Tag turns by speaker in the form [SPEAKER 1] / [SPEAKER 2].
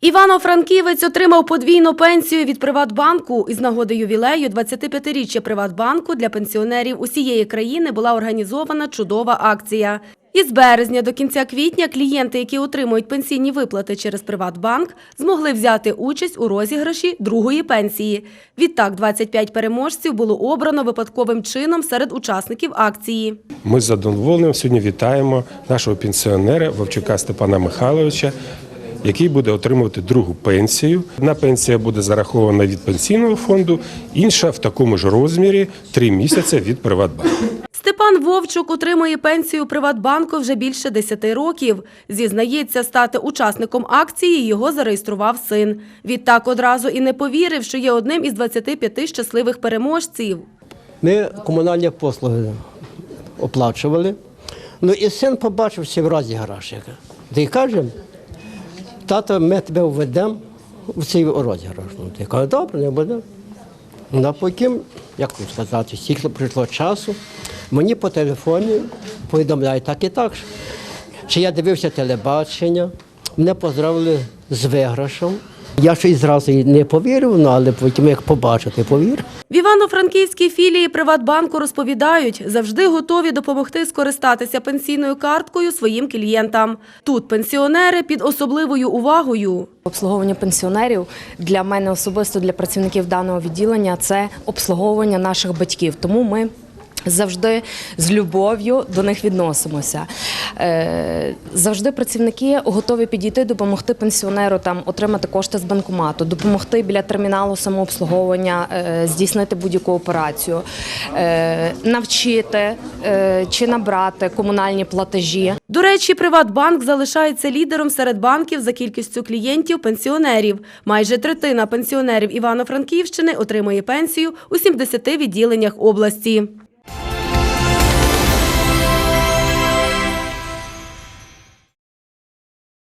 [SPEAKER 1] Івано-Франківець отримав подвійну пенсію від Приватбанку. Із нагоди ювілею 25-річчя Приватбанку для пенсіонерів усієї країни була організована чудова акція. Із березня до кінця квітня клієнти, які отримують пенсійні виплати через Приватбанк, змогли взяти участь у розіграші другої пенсії. Відтак, 25 переможців було обрано випадковим чином серед учасників акції.
[SPEAKER 2] Ми з сьогодні вітаємо нашого пенсіонера Вовчука Степана Михайловича, який буде отримувати другу пенсію. Одна пенсія буде зарахована від пенсійного фонду, інша в такому ж розмірі три місяці від Приватбанку.
[SPEAKER 1] Степан Вовчук отримує пенсію Приватбанку вже більше 10 років. Зізнається, стати учасником акції його зареєстрував син. Відтак одразу і не повірив, що є одним із 25 щасливих переможців.
[SPEAKER 3] Ми комунальні послуги оплачували. Ну і син побачився в розіграш. яка. Та й каже, тато, ми тебе введемо в цей розіграш. Ти кажу, добре, не буде. Ну, а потім, як вам сказати, стільки прийшло часу, мені по телефоні повідомляють так і так. Чи я дивився телебачення, мене поздравили з виграшем. Я ще й зразу не повірив, ну, але потім як побачив, ти повірив.
[SPEAKER 1] В Івано-Франківській філії Приватбанку розповідають, завжди готові допомогти скористатися пенсійною карткою своїм клієнтам. Тут пенсіонери під особливою увагою.
[SPEAKER 4] Обслуговування пенсіонерів для мене особисто для працівників даного відділення це обслуговування наших батьків. Тому ми завжди з любов'ю до них відносимося. Е, Завжди працівники готові підійти, допомогти пенсіонеру там отримати кошти з банкомату, допомогти біля терміналу самообслуговування, е, здійснити будь-яку операцію, е, навчити чи набрати комунальні платежі.
[SPEAKER 1] До речі, Приватбанк залишається лідером серед банків за кількістю клієнтів пенсіонерів. Майже третина пенсіонерів Івано-Франківщини отримує пенсію у 70 відділеннях області.